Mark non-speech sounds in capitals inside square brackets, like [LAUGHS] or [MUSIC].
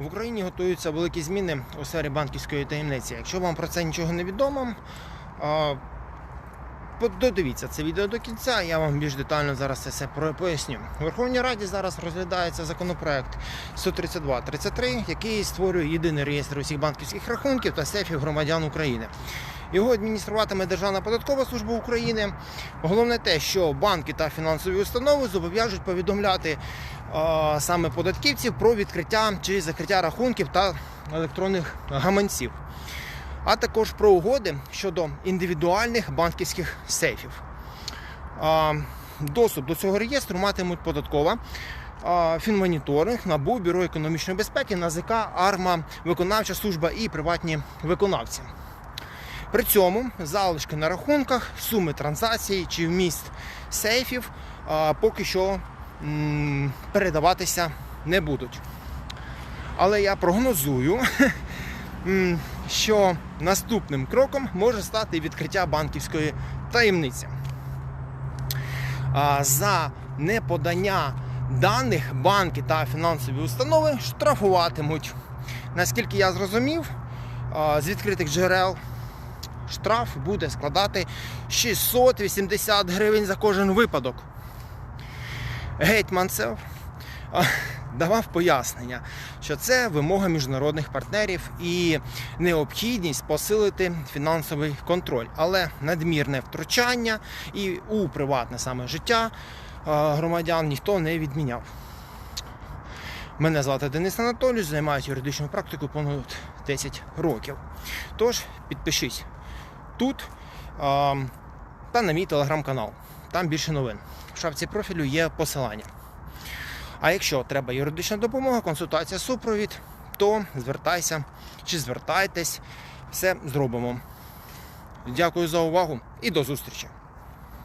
В Україні готуються великі зміни у сфері банківської таємниці. Якщо вам про це нічого не відомо, додивіться це відео до кінця, я вам більш детально зараз це все поясню. У Верховній Раді зараз розглядається законопроект 132-33, який створює єдиний реєстр усіх банківських рахунків та сейфів громадян України. Його адмініструватиме Державна податкова служба України. Головне те, що банки та фінансові установи зобов'яжуть повідомляти саме податківців про відкриття чи закриття рахунків та електронних гаманців, а також про угоди щодо індивідуальних банківських сейфів. Доступ до цього реєстру матимуть податкова. Фінмоніторинг, НАБУ, Бюро економічної безпеки, НАЗК, АРМА, виконавча служба і приватні виконавці. При цьому залишки на рахунках, суми транзакцій чи вміст сейфів поки що передаватися не будуть. Але я прогнозую, [LAUGHS] що наступним кроком може стати відкриття банківської таємниці. За неподання даних банки та фінансові установи штрафуватимуть. Наскільки я зрозумів, з відкритих джерел штраф буде складати 680 гривень за кожен випадок. Гетьманцев давав пояснення, що це вимога міжнародних партнерів і необхідність посилити фінансовий контроль, але надмірне втручання і у приватне саме життя громадян ніхто не відміняв. Мене звати Денис Анатолійович, займаюся юридичною практикою понад 10 років. Тож підпишись тут та на мій телеграм-канал. Там більше новин. В шапці профілю є посилання. А якщо треба юридична допомога, консультація, супровід, то звертайся чи звертайтесь, все зробимо. Дякую за увагу і до зустрічі!